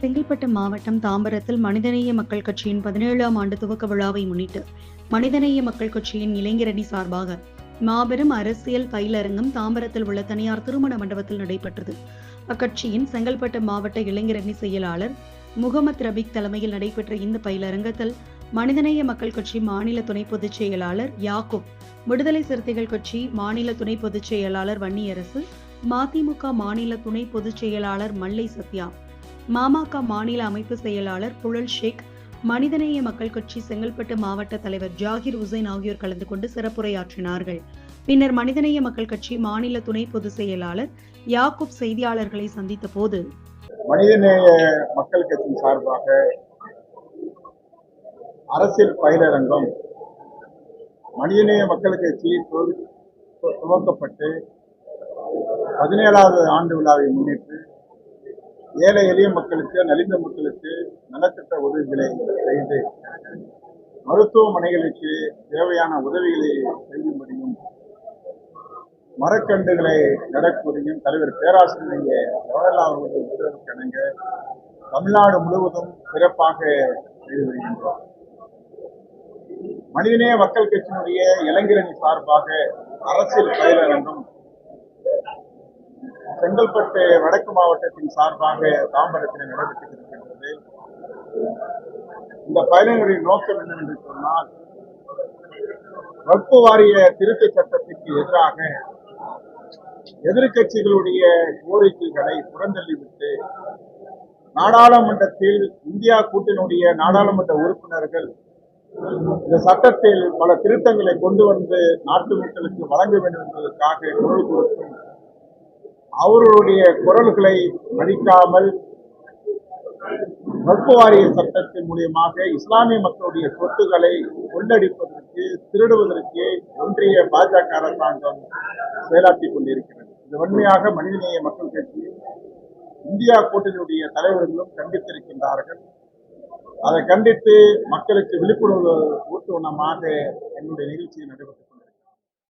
செங்கல்பட்டு மாவட்டம் தாம்பரத்தில் மனிதநேய மக்கள் கட்சியின் பதினேழாம் ஆண்டு துவக்க விழாவை முன்னிட்டு மனிதநேய மக்கள் கட்சியின் இளைஞரணி சார்பாக மாபெரும் அரசியல் பயிலரங்கம் தாம்பரத்தில் உள்ள தனியார் திருமண மண்டபத்தில் நடைபெற்றது. அக்கட்சியின் செங்கல்பட்டு மாவட்ட இளைஞரணி செயலாளர் முகமது ரபிக் தலைமையில் நடைபெற்ற இந்த பயிலரங்கத்தில் மனிதநேய மக்கள் கட்சி மாநில துணை பொதுச் செயலாளர் யாக்கூப் விடுதலை சிறுத்தைகள் கட்சி மாநில துணை பொதுச் செயலாளர் வன்னியரசு மதிமுக மாநில துணை பொதுச் செயலாளர் மல்லை சத்யா மாமக மாநில அமைப்பு செயலாளர் புழல் ஷேக் மனிதநேய மக்கள் கட்சி செங்கல்பட்டு மாவட்ட தலைவர் ஜாகிர் உசைன் ஆகியோர் கலந்து கொண்டு சிறப்புரையாற்றினார்கள். பின்னர் மனிதநேய மக்கள் கட்சி மாநில துணை பொதுச் செயலாளர் யாக்குப் செய்தியாளர்களை சந்தித்த போது மனிதநேய மக்கள் கட்சி சார்பாக அரசியல் பயிலரங்கம் மனிதநேய மக்கள் கட்சி துவக்கப்பட்டு பதினேழாவது ஆண்டு விழாவை முன்னிட்டு ஏழை எளிய மக்களுக்கு நலிந்த மக்களுக்கு நலத்திட்ட உதவிகளை செய்து மருத்துவமனைகளுக்கு தேவையான உதவிகளை செய்யும்படியும் மரக்கன்றுகளை நடக்கூடியும் தலைவர் பேராசிரியர் ஜவஹர்லால் அவர்களுடைய உத்தரவுக்கு இணங்க தமிழ்நாடு முழுவதும் சிறப்பாக செய்து வருகின்றோம். மனிதநேய மக்கள் கட்சியினுடைய இளைஞரணி சார்பாக அரசியல் பயிலரங்கம் செங்கல்பட்டு வடக்கு மாவட்டத்தின் சார்பாக தாம்பரத்தில் நடைபெற்றிருக்கின்றது இந்த பயிலனுடைய நோக்கம் என்னவென்று சொன்னால் வகுப்பு வாரிய திருத்த சட்டத்திற்கு எதிராக எதிர்கட்சிகளுடைய கோரிக்கைகளை புறந்தள்ளிவிட்டு நாடாளுமன்றத்தில் இந்தியா கூட்டினுடைய நாடாளுமன்ற உறுப்பினர்கள் இந்த சட்டத்தில் பல திருத்தங்களை கொண்டு வந்து நாட்டு மக்களுக்கு வழங்க வேண்டும் என்பதற்காக குரல் கொடுக்கும் அவர்களுடைய குரல்களை மதிக்காமல் வகுப்பு வாரிய சட்டத்தின் மூலியமாக இஸ்லாமிய மக்களுடைய சொத்துக்களை கொள்ளடிப்பதற்கு திருடுவதற்கு ஒன்றிய பாஜக அரசாங்கம் செயலாற்றிக் கொண்டிருக்கிறது. இது வன்மையாக மனிதநேய மக்கள் கட்சி இந்தியா கூட்டணியுடைய தலைவர்களும் கண்டித்திருக்கின்றார்கள். அதை கண்டித்து மக்களுக்கு விழிப்புணர்வு ஊட்டுவனமாக என்னுடைய நிகழ்ச்சியை நடைபெற்றது.